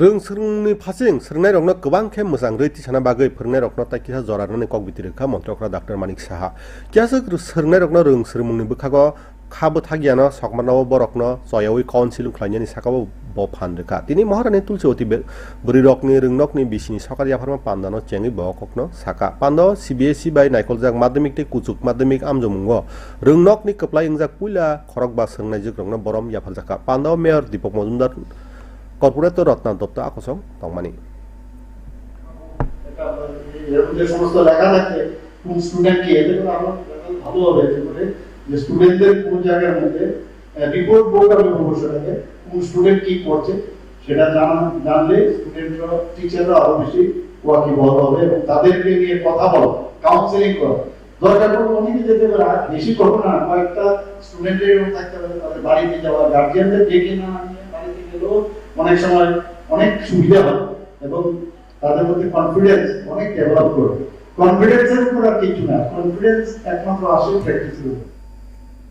रों सोलोंनि फारसें सोलोंनाय रंनो गोबां खेब मोजां रैथि साना बागै फोरोंनाय रखनो ताइकिसा जरानानै कक बितिरेखा मन्त्रकरा डाक्टर मानिक साहा कियासो सोलोंनाय रखनो रों सोलोंनि बोखागो खाबो थागियानो सकमानाव बरकनो जयावै काउन्सिल खालायनायनि साकाबो ब फानदोका तिनि महारानी तुलसी अति बुरि रकनि रोंनकनि बिसिनि सकारि आफारमा पान्दानो चेंगि बककनो साका पान्द सिबिएसइ बाय नायकलजाक माध्यमिक ते कुचुक माध्यमिक आमजमुंगो रोंनकनि कप्लाय इंजाक पुइला खरक बा सोंनाय जोग्रंनो बरम याफालजाका पान्द मेयर दीपक मजुमदार কর্পোরেটর রত্না দত্ত, আকসং, তংমানি। তাদেরকে কথা বলা করা। দরকার অনেকে যেতে বেশি না থাকতে তাদের বাড়িতে যাওয়া গার্জিয়ানদের ডেকে না বাড়িতে গেলেও অনেক সময় অনেক সুবিধা হয় এবং তাদের মধ্যে কনফিডেন্স অনেক ডেভেলপ করবে কনফিডেন্সের উপর আর কিছু না। কনফিডেন্স একমাত্র আসে প্র্যাকটিসের উপর